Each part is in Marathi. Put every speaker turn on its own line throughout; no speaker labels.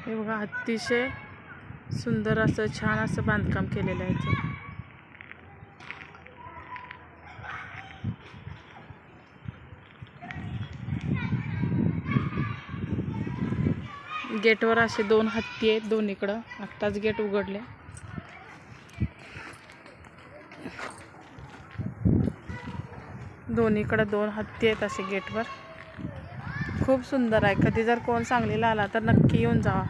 हे बघा अतिशय सुंदर असं छान असं बांधकाम केलेलं आहे ते गेटवर असे दोन हत्ती आहेत दोन्हीकडं. आत्ताच गेट उघडले. दोन्हीकडं दोन हत्ती आहेत असे गेटवर. खूप सुंदर आहे. कधी जर कोण सांगलीला आला तर नक्की येऊन जावा.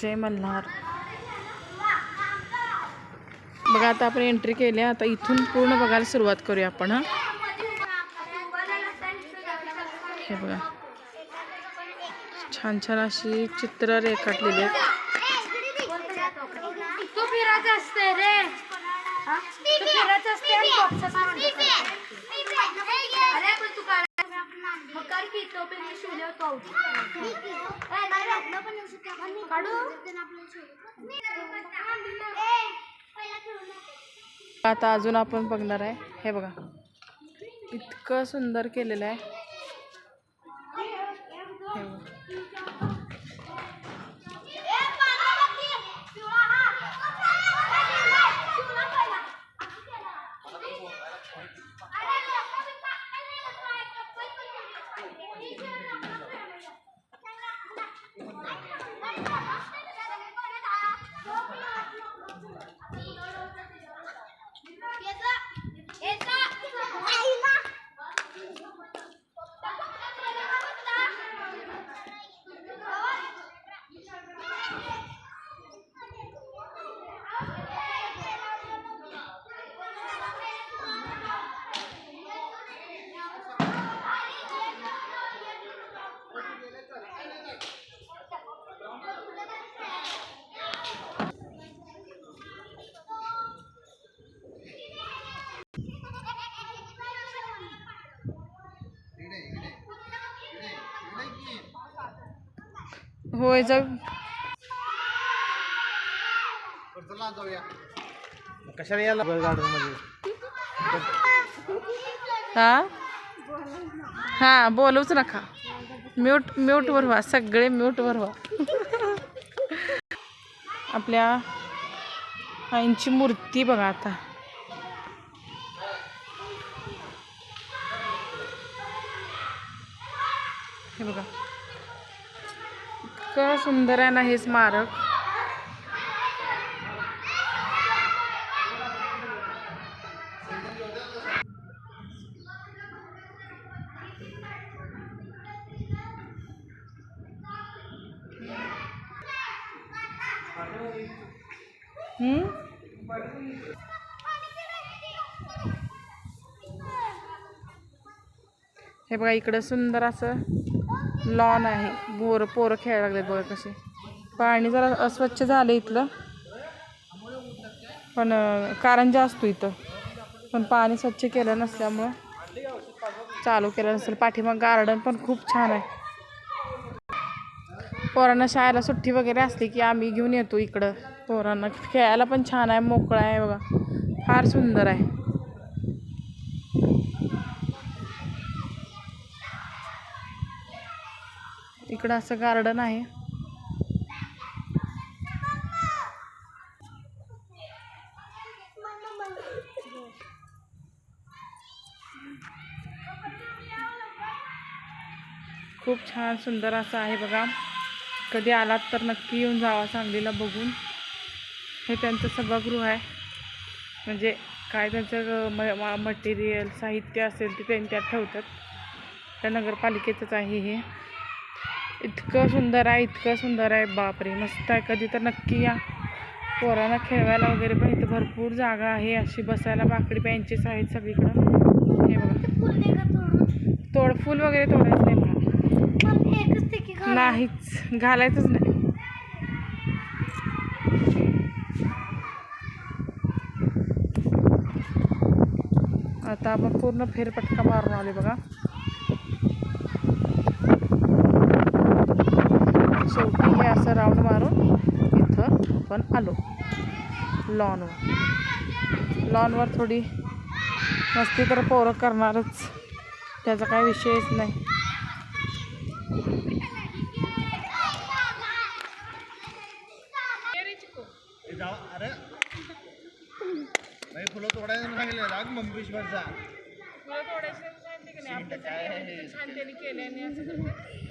जय मल्हार. बघा आता आपण एंट्री केली आहे. आता इथून पूर्ण बघायला सुरुवात करूया आपण हां. हे बघा. छान छान अशी चित्र रेखाटलेली आहेत
तू फिरायचं असते रे तू फिरायचं असते आणि boxes मध्ये करते. अरे पण तू काढ मग कर की तो पण मी शिवले तो काढू
आता अजून आपण बघणार आहे. हे बघा. इतकं सुंदर केलेलं आहे. Thank you. होय जाऊ.
कशाला
हा? हा बोलूच नका. म्यूट म्यूटवर व्हा सगळे म्यूटवर व्हा. आपल्या आईंची मूर्ती बघा आता. हे बघा. इतकं सुंदर आहे ना हे स्मारक हम्म? हे बघा इकडं सुंदर असं लॉन आहे. बोर पोरं खेळायला लागलेत बघा कसे पाणी जरा अस्वच्छ झालं इथलं. पण कारंजा असतो इथं. पण पाणी स्वच्छ केलं नसल्यामुळं चालू केलं नसेल. पाठीमाग गार्डन पण खूप छान आहे. पोरांना शाळेला सुट्टी वगैरे असली की आम्ही घेऊन येतो इकडं. पोरांना खेळायला पण छान आहे मोकळा आहे बघा. फार सुंदर आहे. इकडं असं गार्डन आहे. खूप छान सुंदर असं आहे बघा. कधी आलात तर नक्की येऊन जावा सांगलीला बघून. हे त्यांचं सभागृह आहे. म्हणजे काय त्यांचं म मटेरियल साहित्य असेल ते त्यांनी त्यात ठेवतात. त्या नगरपालिकेचंच आहे हे. इतकं सुंदर आहे इतकं सुंदर आहे. बापरे मस्त आहे. कधी तर नक्की या. पोरांना खेळवायला वगैरे पण इथं भरपूर जागा आहे. अशी बसायला बाकडी बेंचेस आहेत सगळीकडं. हे बघा. तोड. फुल वगैरे तोडायचं नाही मला. नाहीच. घालायचंच नाही. आता आपण पूर्ण फेरपटका मारून आले बघा. शेवटी हे असं राऊंड मारून इथं आपण आलो. लॉनवर लॉनवर थोडी मस्ती तर पोरं करणारच. त्याचा काही विषयच नाही.
अरे फुलं तोडायला सांगितलं राग मंबेश्वरचा
मला थोड्याशा सांगते की नाही. आपल्या छान त्यांनी केल्याने असं